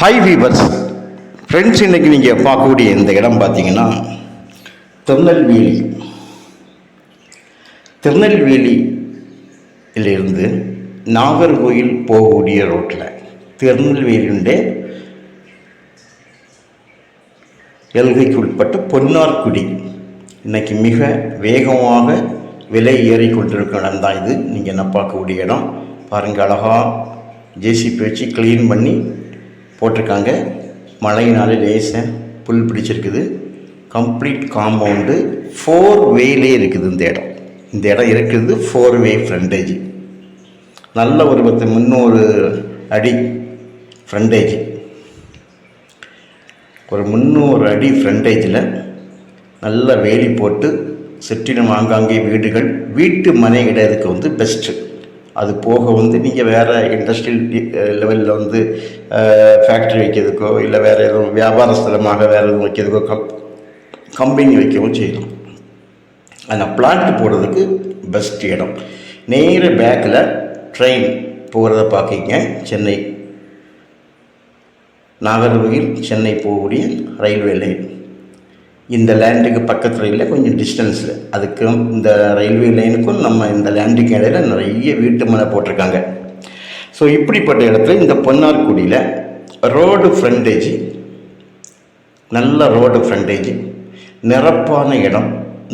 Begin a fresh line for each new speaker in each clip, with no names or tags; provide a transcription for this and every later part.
Hi viewers friends இன்னைக்கு நீங்கள் பார்க்கக்கூடிய இந்த இடம் பார்த்தீங்கன்னா திருநெல்வேலி. திருநெல்வேலியிலிருந்து நாகர்கோயில் போகக்கூடிய ரோட்டில் திருநெல்வேலியுடைய எல்கைக்கு உட்பட்ட பொன்னார்குடி. இன்றைக்கி மிக வேகமாக விலை ஏறிக்கொண்டிருக்கும் இடம் தான் இது. நீங்கள் என்ன பார்க்கக்கூடிய இடம்? பாருங்கள் அழகாக ஜேசிபி வச்சு க்ளீன் பண்ணி போட்டிருக்காங்க. மழையினால லேசாக புல் பிடிச்சிருக்குது. கம்ப்ளீட் காம்பவுண்டு ஃபோர் வேலே இருக்குது இந்த இடம். இந்த இடம் இருக்குது ஃபோர் வே ஃப்ரண்டேஜ். நல்ல ஒரு பத்து முந்நூறு அடி ஃப்ரண்டேஜ். ஒரு முந்நூறு அடி ஃப்ரண்டேஜில் நல்ல வேலி போட்டு சுற்றிலும் ஆங்காங்கே வீடுகள் வீட்டு மனை இடத்துக்கு வந்து பெஸ்ட்டு அது போக வந்து நீங்கள் வேறு இண்டஸ்ட்ரியல் லெவலில் வந்து ஃபேக்ட்ரி வைக்கிறதுக்கோ இல்லை வேறு எதுவும் வியாபார ஸ்தலமாக வேறு எதுவும் வைக்கிறதுக்கோ கம் கம்பெனி வைக்கவும் செய்யலாம். ஆனால் பிளான்ட் போடுறதுக்கு பெஸ்ட் இடம். நேர பேக்கில் ட்ரெயின் போகிறத பார்க்கிங்க சென்னை. நாகர்கோவில் சென்னை போகக்கூடிய ரயில்வே லைன் இந்த லேண்டுக்கு பக்கத்தில் இல்லை கொஞ்சம் டிஸ்டன்ஸில் அதுக்கும் இந்த ரயில்வே லைனுக்கும் நம்ம இந்த லேண்டுக்கு இடையில நிறைய வீட்டு மனை போட்டிருக்காங்க. ஸோ இப்படிப்பட்ட இடத்துல இந்த பொன்னார்குடியில் ரோடு ஃப்ரண்டேஜ் நல்ல ரோடு ஃப்ரண்டேஜ் நிரப்பான இடம்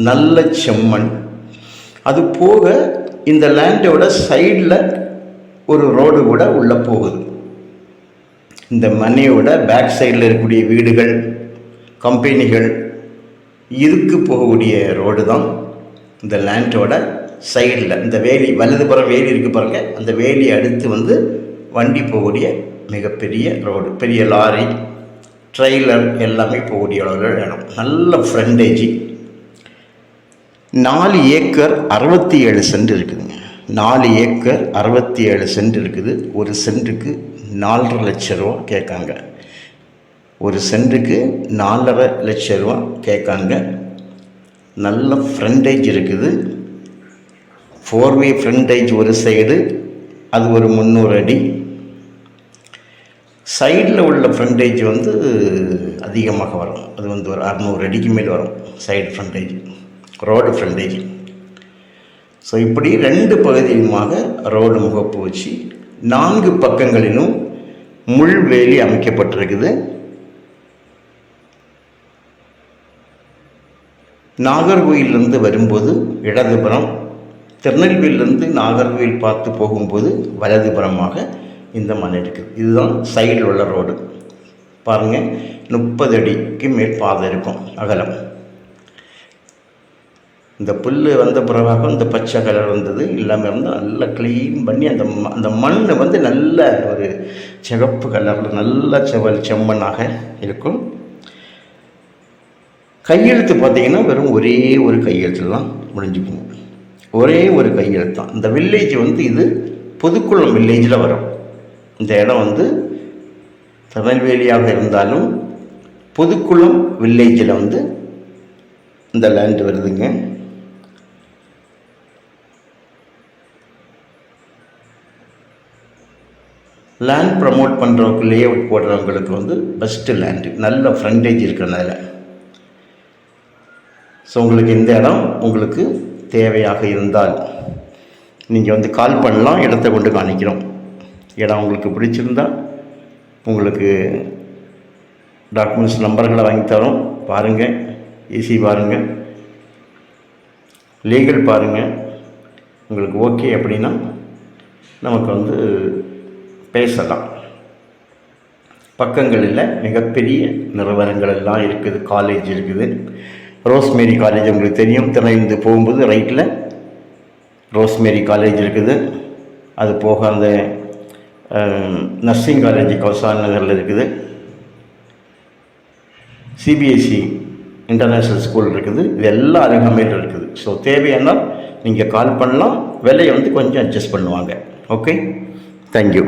நல்ல செம்மண். அது போக இந்த லேண்டோட சைடில் ஒரு ரோடு கூட உள்ளே போகுது. இந்த மனையோட பேக் சைடில் இருக்கக்கூடிய வீடுகள் கம்பெனிகள் இதுக்கு போகக்கூடிய ரோடு தான் இந்த லேண்டோட சைடில் இந்த வேலி வலதுபுறம் வேலி இருக்குது பாருங்க. அந்த வேலி அடுத்து வந்து வண்டி போகக்கூடிய மிகப்பெரிய ரோடு பெரிய லாரி ட்ரெய்லர் எல்லாமே போகக்கூடிய அளவில் இடம் நல்ல ஃப்ரெண்டேஜி நாலு ஏக்கர் அறுபத்தி ஏழு சென்ட் இருக்குதுங்க. நாலு ஏக்கர் அறுபத்தி ஏழு சென்ட் இருக்குது. ஒரு சென்ட்டுக்கு நாலரை லட்ச ரூபா கேட்காங்க. ஒரு சென்ட்டுக்கு நாலரை லட்ச ரூபா கேட்காங்க. நல்ல ஃப்ரண்டேஜ் இருக்குது. ஃபோர் வே ஃப்ரண்டேஜ் ஒரு சைடு அது ஒரு முந்நூறு அடி. சைடில் உள்ள ஃப்ரண்டேஜ் வந்து அதிகமாக வரும். அது வந்து ஒரு அறநூறு அடிக்கு மேல் வரும் side frontage road frontage so இப்படி ரெண்டு பகுதியுமாக ரோடு முகப்பு வச்சு நான்கு பக்கங்களிலும் முள்வேலி அமைக்கப்பட்டிருக்குது. நாகர்கோயிலிருந்து வரும்போது இடதுபுறம் திருநெல்வேலியிலேருந்து நாகர்கோயில் பார்த்து போகும்போது வலதுபுறமாக இந்த மனை இருக்குது. இதுதான் சைடில் உள்ள ரோடு பாருங்கள் முப்பது அடிக்கு மேல் பாதை இருக்கும் அகலம். இந்த புல் வந்த பிறகாக இந்த பச்சை கலர் வந்தது எல்லாமே வந்து நல்லா க்ளீன் பண்ணி அந்த ம- அந்த மண் வந்து நல்ல ஒரு சிகப்பு கலரில் நல்ல செவல் செம்மண்ணாக இருக்கும். கையெழுத்து பார்த்தீங்கன்னா வெறும் ஒரே ஒரு கையெழுத்து தான் முடிஞ்சுக்குங்க ஒரே ஒரு கையெழுத்து தான். இந்த வில்லேஜ் வந்து இது புதுக்குளம் வில்லேஜில் வரும். இந்த இடம் வந்து திருநெல்வேலியாக இருந்தாலும் புதுக்குளம் வில்லேஜில் வந்து இந்த லேண்ட் வருதுங்க. லேண்ட் ப்ரமோட் பண்ணுறவங்க லே அவுட் போடுறவங்களுக்கு வந்து பெஸ்ட்டு லேண்டு நல்ல ஃப்ரண்டேஜ் இருக்கிறனால. ஸோ உங்களுக்கு இந்த இடம் உங்களுக்கு தேவையாக இருந்தால் நீங்கள் வந்து கால் பண்ணலாம் இடத்த கொண்டு காணிக்கிறோம். இடம் உங்களுக்கு பிடிச்சிருந்தால் உங்களுக்கு டாக்குமெண்ட்ஸ் நம்பர்களை வாங்கி தரோம். பாருங்கள் ஈஸி பாருங்கள் லீகல் பாருங்கள் உங்களுக்கு ஓகே அப்படின்னா நமக்கு வந்து பேசலாம். பக்கங்களில் மிகப்பெரிய நிறுவனங்கள் எல்லாம் இருக்குது காலேஜ் இருக்குது. ரோஸ்மேரி காலேஜ் உங்களுக்கு தெரியும். திரைந்து போகும்போது ரைட்டில் ரோஸ்மேரி காலேஜ் இருக்குது. அது போக அந்த நர்சிங் காலேஜ் கௌசால் நகரில் இருக்குது. சிபிஎஸ்சி இன்டர்நேஷ்னல் ஸ்கூல் இருக்குது. இது எல்லாம் அருகாமையில் இருக்குது. ஸோ தேவையானால் நீங்கள் கால் பண்ணலாம். விலையை வந்து கொஞ்சம் அட்ஜஸ்ட் பண்ணுவாங்க. Okay thank you